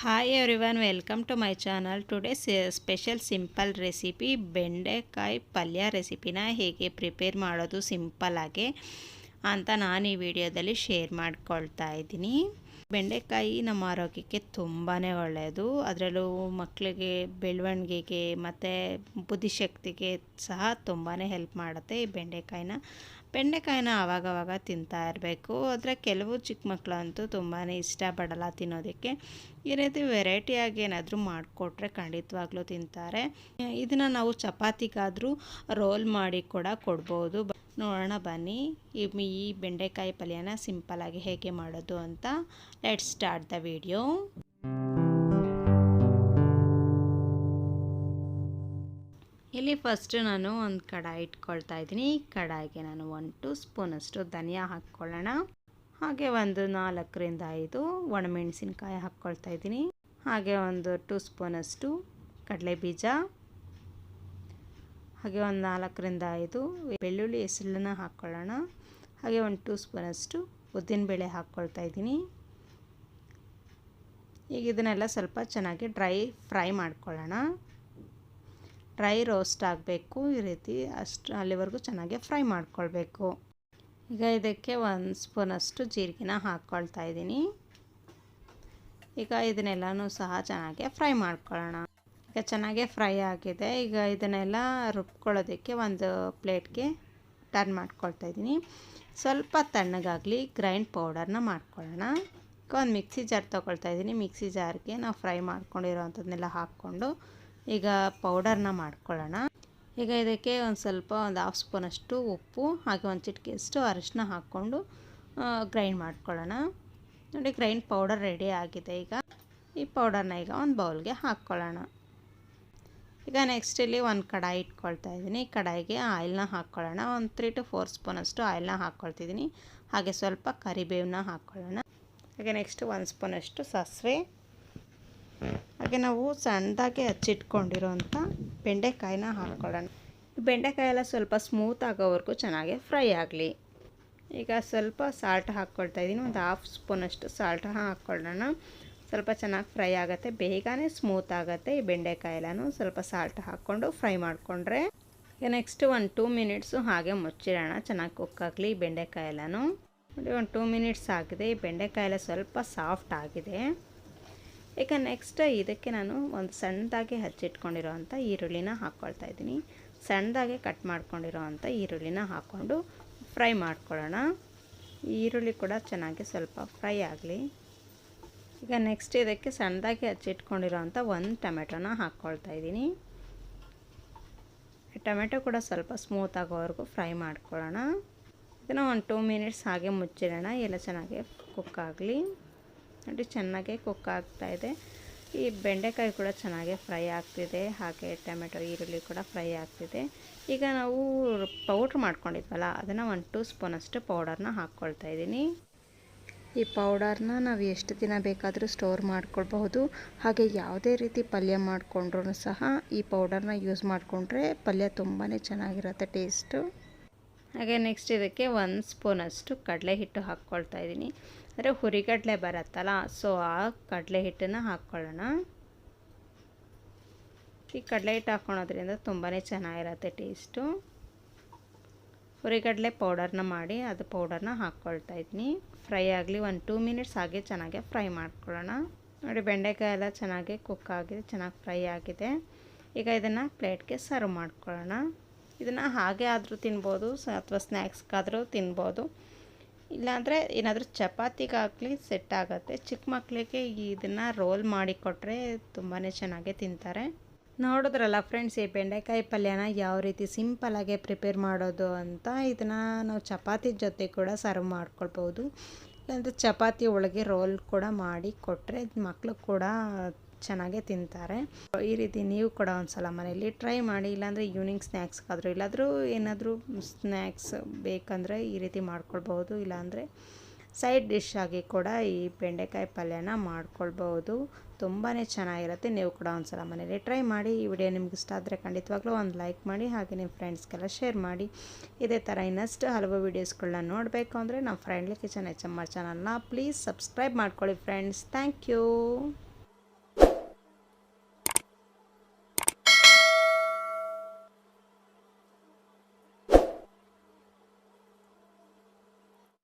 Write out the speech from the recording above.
Hi everyone welcome to my channel today special simple recipe ಬೆಂಡೆಕಾಯಿ ಪಲ್ಯ ರೆಸಿಪಿನ ಹೇಗೆ ಪ್ರಿಪೇರ್ ಮಾಡೋದು ಸಿಂಪಲ್ಲಾಗಿ ಅಂತ ನಾನು ಈ ವಿಡಿಯೋದಲ್ಲಿ ಶೇರ್ ಮಾಡ್ಕೊಳ್ತಾ ಇದ್ದೀನಿ. ಬೆಂಡೆಕಾಯಿ ನಮ್ಮ ಆರೋಗ್ಯಕ್ಕೆ ತುಂಬಾ ಒಳ್ಳೆಯದು ಅದರಲ್ಲೂ ಮಕ್ಕಳಿಗೆ ಬೆಳವಣಿಗೆಗೆ ಮತ್ತು ಬುದ್ಧಿಶಕ್ತಿಗೆ ಸಹ ತುಂಬಾ ಹೆಲ್ಪ್ ಮಾಡುತ್ತೆ ಈ ಬೆಂಡೆಕಾಯಿನ. ಬೆಂಡೆಕಾಯಿನ ಆವಾಗವಾಗ ತಿಂತಾ ಇರಬೇಕು. ಆದರೆ ಕೆಲವು ಚಿಕ್ಕ ಮಕ್ಕಳಂತೂ ತುಂಬಾ ಇಷ್ಟಪಡಲ್ಲ ತಿನ್ನೋದಕ್ಕೆ. ಈ ರೀತಿ ವೆರೈಟಿಯಾಗಿ ಏನಾದರೂ ಮಾಡಿಕೊಟ್ರೆ ಖಂಡಿತವಾಗ್ಲೂ ತಿಂತಾರೆ. ಇದನ್ನು ನಾವು ಚಪಾತಿಗಾದರೂ ರೋಲ್ ಮಾಡಿ ಕೂಡ ಕೊಡ್ಬೋದು. ನೋಡೋಣ ಬನ್ನಿ. ಈ ಬೆಂಡೆಕಾಯಿ ಪಲ್ಯನ ಸಿಂಪಲಾಗಿ ಹೇಗೆ ಮಾಡೋದು ಅಂತ ಲೆಟ್ ಸ್ಟಾರ್ಟ್ ದ ವಿಡಿಯೋ ಇಲ್ಲಿ ಫಸ್ಟ್ ನಾನು ಒಂದು ಕಡಾಯಿ ಇಟ್ಕೊಳ್ತಾ ಇದ್ದೀನಿ. ಕಡಾಯಿಗೆ ನಾನು ಒನ್ ಟು ಸ್ಪೂನಷ್ಟು ಧನಿಯಾ ಹಾಕ್ಕೊಳ್ಳೋಣ. ಹಾಗೆ ಒಂದು ನಾಲ್ಕರಿಂದ ಐದು ಒಣಮೆಣಸಿನ್ಕಾಯಿ ಹಾಕ್ಕೊಳ್ತಾ ಇದ್ದೀನಿ. ಹಾಗೆ ಒಂದು ಟೂ ಸ್ಪೂನಷ್ಟು ಕಡಲೆ ಬೀಜ ಹಾಗೆ ಒಂದು ನಾಲ್ಕರಿಂದ ಐದು ಬೆಳ್ಳುಳ್ಳಿ ಹೆಸರನ್ನ ಹಾಕ್ಕೊಳ್ಳೋಣ ಹಾಗೆ ಒಂದು ಟೂ ಸ್ಪೂನಷ್ಟು ಉದ್ದಿನಬೇಳೆ ಹಾಕ್ಕೊಳ್ತಾ ಇದ್ದೀನಿ. ಈಗ ಇದನ್ನೆಲ್ಲ ಸ್ವಲ್ಪ ಚೆನ್ನಾಗಿ ಡ್ರೈ ಫ್ರೈ ಮಾಡ್ಕೊಳ್ಳೋಣ. ಡ್ರೈ ರೋಸ್ಟ್ ಆಗಬೇಕು, ಈ ರೀತಿ ಅಷ್ಟು ಅಲ್ಲಿವರೆಗೂ ಚೆನ್ನಾಗಿ ಫ್ರೈ ಮಾಡ್ಕೊಳ್ಬೇಕು. ಈಗ ಇದಕ್ಕೆ ಒಂದು ಸ್ಪೂನಷ್ಟು ಜೀರಿಗೆನ ಹಾಕ್ಕೊಳ್ತಾ ಇದ್ದೀನಿ. ಈಗ ಇದನ್ನೆಲ್ಲನೂ ಸಹ ಚೆನ್ನಾಗಿ ಫ್ರೈ ಮಾಡ್ಕೊಳ್ಳೋಣ. ಈಗ ಚೆನ್ನಾಗಿ ಫ್ರೈ ಆಗಿದೆ. ಈಗ ಇದನ್ನೆಲ್ಲ ರುಬ್ಕೊಳ್ಳೋದಕ್ಕೆ ಒಂದು ಪ್ಲೇಟ್ಗೆ ಟರ್ನ್ ಮಾಡ್ಕೊಳ್ತಾ ಇದ್ದೀನಿ. ಸ್ವಲ್ಪ ತಣ್ಣಗಾಗಲಿ ಗ್ರೈಂಡ್ ಪೌಡರ್ನ ಮಾಡ್ಕೊಳ್ಳೋಣ. ಈಗ ಒಂದು ಮಿಕ್ಸಿ ಜಾರ್ ತೊಗೊಳ್ತಾ ಇದ್ದೀನಿ. ಮಿಕ್ಸಿ ಜಾರ್ಗೆ ನಾವು ಫ್ರೈ ಮಾಡ್ಕೊಂಡಿರೋವಂಥದ್ದನ್ನೆಲ್ಲ ಹಾಕ್ಕೊಂಡು ಈಗ ಪೌಡರ್ನ ಮಾಡ್ಕೊಳ್ಳೋಣ. ಈಗ ಇದಕ್ಕೆ ಒಂದು ಸ್ವಲ್ಪ ಒಂದು ಹಾಫ್ ಸ್ಪೂನಷ್ಟು ಉಪ್ಪು, ಹಾಗೆ ಒಂದು ಚಿಟಿಕೆಯಷ್ಟು ಅರಿಶಿನ ಹಾಕ್ಕೊಂಡು ಗ್ರೈಂಡ್ ಮಾಡ್ಕೊಳ್ಳೋಣ. ನೋಡಿ ಗ್ರೈಂಡ್ ಪೌಡರ್ ರೆಡಿ ಆಗಿದೆ ಈಗ. ಈ ಪೌಡರ್ನ ಈಗ ಒಂದು ಬೌಲ್ಗೆ ಹಾಕ್ಕೊಳ್ಳೋಣ. ಈಗ ನೆಕ್ಸ್ಟ್ ಇಲ್ಲಿ ಒಂದು ಕಡಾಯಿ ಇಟ್ಕೊಳ್ತಾ ಇದ್ದೀನಿ. ಕಡಾಯಿಗೆ ಆಯಿಲ್ನ ಹಾಕ್ಕೊಳ್ಳೋಣ ಒಂದು ತ್ರೀ ಟು ಫೋರ್ ಸ್ಪೂನಷ್ಟು ಆಯಿಲ್ನ ಹಾಕ್ಕೊಳ್ತಿದ್ದೀನಿ ಹಾಗೆ ಸ್ವಲ್ಪ ಕರಿಬೇವನ್ನ ಹಾಕ್ಕೊಳ್ಳೋಣ ಹಾಗೆ ನೆಕ್ಸ್ಟ್ ಒಂದು ಸ್ಪೂನಷ್ಟು ಸಾಸಿವೆ. ಹಾಗೆ ನಾವು ಸಣ್ಣದಾಗಿ ಹಚ್ಚಿಟ್ಕೊಂಡಿರೋಂಥ ಬೆಂಡೆಕಾಯಿನ ಹಾಕ್ಕೊಳ್ಳೋಣ ಬೆಂಡೆಕಾಯಿ ಎಲ್ಲ ಸ್ವಲ್ಪ ಸ್ಮೂತ್ ಆಗೋವರೆಗೂ ಚೆನ್ನಾಗಿ ಫ್ರೈ ಆಗಲಿ. ಈಗ ಸ್ವಲ್ಪ ಸಾಲ್ಟ್ ಹಾಕ್ಕೊಳ್ತಾ ಇದ್ದೀನಿ. ಒಂದು ಹಾಫ್ ಸ್ಪೂನಷ್ಟು ಸಾಲ್ಟ್ ಹಾಕ್ಕೊಳ್ಳೋಣ ಸ್ವಲ್ಪ ಚೆನ್ನಾಗಿ ಫ್ರೈ ಆಗುತ್ತೆ. ಬೇಗನೆ ಸ್ಮೂತ್ ಆಗುತ್ತೆ ಈ ಬೆಂಡೆಕಾಯಿ ಎಲ್ಲನೂ. ಸ್ವಲ್ಪ ಸಾಲ್ಟ್ ಹಾಕ್ಕೊಂಡು ಫ್ರೈ ಮಾಡಿಕೊಂಡ್ರೆ ಈಗ ನೆಕ್ಸ್ಟ್ ಒಂದು ಟೂ ಮಿನಿಟ್ಸು ಹಾಗೆ ಮುಚ್ಚಿರೋಣ ಚೆನ್ನಾಗಿ ಕುಕ್ ಆಗಲಿ ಬೆಂಡೆಕಾಯಿ ಎಲ್ಲನೂ. ನೋಡಿ ಒಂದು ಟೂ ಮಿನಿಟ್ಸ್ ಆಗಿದೆ. ಈ ಬೆಂಡೆಕಾಯಿ ಎಲ್ಲ ಸ್ವಲ್ಪ ಸಾಫ್ಟ್ ಆಗಿದೆ. ಈಗ ನೆಕ್ಸ್ಟ್ ಇದಕ್ಕೆ ನಾನು ಒಂದು ಸಣ್ಣದಾಗಿ ಹಚ್ಚಿಟ್ಕೊಂಡಿರೋವಂಥ ಈರುಳ್ಳಿನ ಹಾಕ್ಕೊಳ್ತಾ ಇದ್ದೀನಿ. ಸಣ್ಣದಾಗಿ ಕಟ್ ಮಾಡ್ಕೊಂಡಿರೋವಂಥ ಈರುಳ್ಳಿನ ಹಾಕ್ಕೊಂಡು ಫ್ರೈ ಮಾಡ್ಕೊಳ್ಳೋಣ. ಈರುಳ್ಳಿ ಕೂಡ ಚೆನ್ನಾಗಿ ಸ್ವಲ್ಪ ಫ್ರೈ ಆಗಲಿ. ಈಗ ನೆಕ್ಸ್ಟ್ ಇದಕ್ಕೆ ಸಣ್ಣದಾಗಿ ಹಚ್ಚಿಟ್ಕೊಂಡಿರೋವಂಥ ಒಂದು ಟೊಮೆಟೊನ ಹಾಕ್ಕೊಳ್ತಾ ಇದ್ದೀನಿ. ಟೊಮೆಟೊ ಕೂಡ ಸ್ವಲ್ಪ ಸ್ಮೂತ್ ಆಗೋವರೆಗೂ ಫ್ರೈ ಮಾಡ್ಕೊಳ್ಳೋಣ. ಇದನ್ನು ಒಂದು ಟೂ ಮಿನಿಟ್ಸ್ ಹಾಗೆ ಮುಚ್ಚಿರೋಣ ಎಲ್ಲ ಚೆನ್ನಾಗಿ ಕುಕ್ ಆಗಲಿ. ನೋಡಿ ಚೆನ್ನಾಗೆ ಕುಕ್ ಆಗ್ತಾಯಿದೆ ಈ ಬೆಂಡೆಕಾಯಿ ಕೂಡ ಚೆನ್ನಾಗೆ ಫ್ರೈ ಆಗ್ತಿದೆ. ಹಾಗೆ ಟೊಮೆಟೊ, ಈರುಳ್ಳಿ ಕೂಡ ಫ್ರೈ ಆಗ್ತಿದೆ. ಈಗ ನಾವು ಪೌಡ್ರ್ ಮಾಡ್ಕೊಂಡಿದ್ವಲ್ಲ, ಅದನ್ನು ಒಂದು ಟೂ ಸ್ಪೂನಷ್ಟು ಪೌಡರ್ನ ಹಾಕ್ಕೊಳ್ತಾ ಇದ್ದೀನಿ. ಈ ಪೌಡರ್ನ ನಾವು ಎಷ್ಟು ದಿನ ಬೇಕಾದರೂ ಸ್ಟೋರ್ ಮಾಡ್ಕೊಳ್ಬಹುದು. ಹಾಗೆ ಯಾವುದೇ ರೀತಿ ಪಲ್ಯ ಮಾಡಿಕೊಂಡ್ರೂ ಸಹ ಈ ಪೌಡರ್ನ ಯೂಸ್ ಮಾಡಿಕೊಂಡ್ರೆ ಪಲ್ಯ ತುಂಬಾ ಚೆನ್ನಾಗಿರುತ್ತೆ ಟೇಸ್ಟು ಹಾಗೆ ನೆಕ್ಸ್ಟ್ ಇದಕ್ಕೆ ಒಂದು ಸ್ಪೂನಷ್ಟು ಕಡಲೆ ಹಿಟ್ಟು ಹಾಕ್ಕೊಳ್ತಾ ಇದ್ದೀನಿ. ಅಂದರೆ ಹುರಿಗಡಲೆ ಬರುತ್ತಲ್ಲ ಸೊ ಆ ಕಡಲೆ ಹಿಟ್ಟನ್ನು ಹಾಕ್ಕೊಳ್ಳೋಣ. ಈ ಕಡಲೆ ಹಿಟ್ಟು ಹಾಕ್ಕೊಳೋದ್ರಿಂದ ತುಂಬಾ ಚೆನ್ನಾಗಿರುತ್ತೆ ಟೇಸ್ಟು ಹುರಿಗಡಲೆ ಪೌಡರ್ನ ಮಾಡಿ ಅದು ಪೌಡರ್ನ ಹಾಕ್ಕೊಳ್ತಾ ಇದ್ದೀನಿ ಫ್ರೈ ಆಗಲಿ ಒಂದು ಟೂ ಮಿನಿಟ್ಸ್ ಹಾಗೆ ಚೆನ್ನಾಗಿ ಫ್ರೈ ಮಾಡ್ಕೊಳ್ಳೋಣ. ನೋಡಿ ಬೆಂಡೆಕಾಯಿ ಎಲ್ಲ ಚೆನ್ನಾಗಿ ಕುಕ್ ಆಗಿದೆ, ಚೆನ್ನಾಗಿ ಫ್ರೈ ಆಗಿದೆ. ಈಗ ಇದನ್ನು ಪ್ಲೇಟ್ಗೆ ಸರ್ವ್ ಮಾಡ್ಕೊಳ್ಳೋಣ. ಇದನ್ನು ಹಾಗೆ ಆದರೂ ತಿನ್ಬೋದು ಅಥವಾ ಸ್ನ್ಯಾಕ್ಸ್ಗಾದರೂ ತಿನ್ಬೋದು. ಇಲ್ಲಾಂದರೆ ಏನಾದರೂ ಚಪಾತಿಗಾಗಲಿ ಸೆಟ್ ಆಗುತ್ತೆ. ಚಿಕ್ಕ ಮಕ್ಕಳಿಗೆ ಇದನ್ನು ರೋಲ್ ಮಾಡಿ ಕೊಟ್ಟರೆ ತುಂಬಾ ಚೆನ್ನಾಗೇ ತಿಂತಾರೆ. ನೋಡಿದ್ರಲ್ಲ ಫ್ರೆಂಡ್ಸ್ ಈ ಬೆಂಡೆಕಾಯಿ ಪಲ್ಯನ ಯಾವ ರೀತಿ ಸಿಂಪಲಾಗೆ ಪ್ರಿಪೇರ್ ಮಾಡೋದು ಅಂತ, ಇದನ್ನು ನಾವು ಚಪಾತಿ ಜೊತೆ ಕೂಡ ಸರ್ವ್ ಮಾಡ್ಕೊಳ್ಬೋದು ಇಲ್ಲಾಂದರೆ ಚಪಾತಿ ಒಳಗೆ ರೋಲ್ ಕೂಡ ಮಾಡಿ ಕೊಟ್ಟರೆ ಮಕ್ಕಳು ಕೂಡ ಚೆನ್ನಾಗೇ ತಿಂತಾರೆ. ಈ ರೀತಿ ನೀವು ಕೂಡ ಒಂದು ಸಲ ಮನೆಯಲ್ಲಿ ಟ್ರೈ ಮಾಡಿ, ಇಲ್ಲಾಂದರೆ ಈವ್ನಿಂಗ್ ಸ್ನ್ಯಾಕ್ಸ್ಗಾದರೂ ಇಲ್ಲಾದರೂ ಏನಾದರೂ ಸ್ನ್ಯಾಕ್ಸ್ ಬೇಕಂದರೆ ಈ ರೀತಿ ಮಾಡ್ಕೊಳ್ಬೋದು ಇಲ್ಲಾಂದರೆ ಸೈಡ್ ಡಿಶ್ ಆಗಿ ಕೂಡ ಈ ಬೆಂಡೆಕಾಯಿ ಪಲ್ಯನ ಮಾಡ್ಕೊಳ್ಬೋದು ತುಂಬಾ ಚೆನ್ನಾಗಿರುತ್ತೆ. ನೀವು ಕೂಡ ಒಂದು ಸಲ ಮನೇಲಿ ಟ್ರೈ ಮಾಡಿ. ಈ ವಿಡಿಯೋ ನಿಮ್ಗೆ ಇಷ್ಟ ಆದರೆ ಖಂಡಿತವಾಗ್ಲೂ ಒಂದು ಲೈಕ್ ಮಾಡಿ, ಹಾಗೆ ನಿಮ್ಮ ಫ್ರೆಂಡ್ಸ್ಗೆಲ್ಲ ಶೇರ್ ಮಾಡಿ. ಇದೇ ಥರ ಇನ್ನಷ್ಟು ಹಲವು ವೀಡಿಯೋಸ್ಗಳನ್ನ ನೋಡಬೇಕು ಅಂದರೆ ನಮ್ಮ friendly kitchen H M R ಚಾನಲ್ನ ಪ್ಲೀಸ್ ಸಬ್ಸ್ಕ್ರೈಬ್ ಮಾಡ್ಕೊಳ್ಳಿ ಫ್ರೆಂಡ್ಸ್. Thank you.